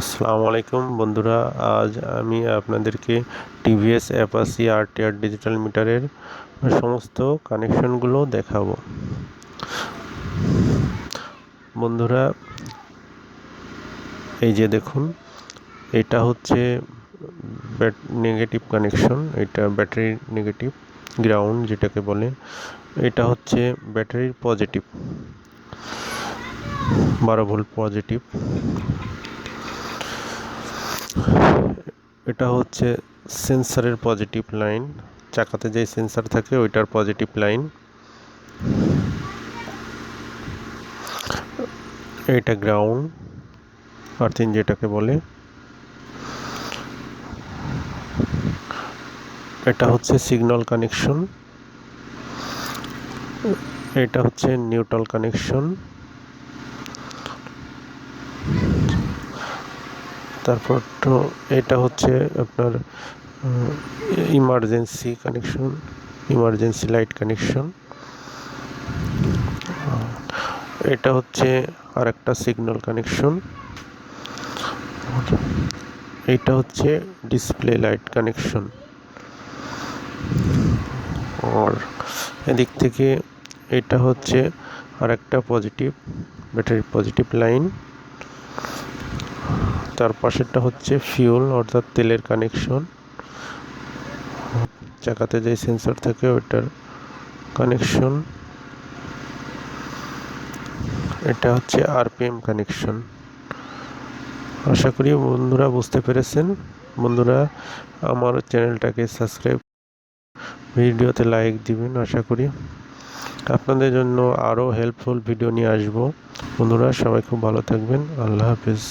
আসসালামু আলাইকুম বন্ধুরা, আজ আমি আপনাদেরকে টিভিএস অ্যাপাসি আর আরটিআর ডিজিটাল মিটারের সমস্ত কানেকশনগুলো দেখাবো। বন্ধুরা, এই যে দেখুন, এটা হচ্ছে নেগেটিভ কানেকশন, এটা ব্যাটারির নেগেটিভ, গ্রাউন্ড যেটাকে বলে, এটা হচ্ছে ব্যাটারির পজিটিভ, বারো ভোল্ট পজিটিভ। এটা হচ্ছে সেন্সারের পজিটিভ লাইন চাকাতে যে সেন্সার থাকে, ওইটার পজিটিভ লাইন এটা গ্রাউন্ড আর্থিন যেটাকে বলে। এটা হচ্ছে সিগন্যাল কানেকশন এটা হচ্ছে নিউট্রাল কানেকশন তারপর তো এটা হচ্ছে আপনার emergency connection emergency light connection এটা হচ্ছে আর একটা সিগন্যাল কানেকশন এটা হচ্ছে ডিসপ্লে লাইট কানেকশন আর এদিক থেকে এটা হচ্ছে আর একটা পজিটিভ ব্যাটারি পজিটিভ লাইন তার পাশেরটা হচ্ছে ফিউল অর্থাৎ তেলের কানেকশন চাকাতে যে সেন্সর থাকে, ওইটার কানেকশন এটা হচ্ছে আরপিএম কানেকশন আশা করি বন্ধুরা বুঝতে পেরেছেন। বন্ধুরা, আমার চ্যানেলটাকে সাবস্ক্রাইব ভিডিওতে লাইক দিবেন, আশা করি। আপনাদের জন্য আরও হেল্পফুল ভিডিও নিয়ে আসব। বন্ধুরা, সবাই খুব ভালো থাকবেন। আল্লাহ হাফিজ।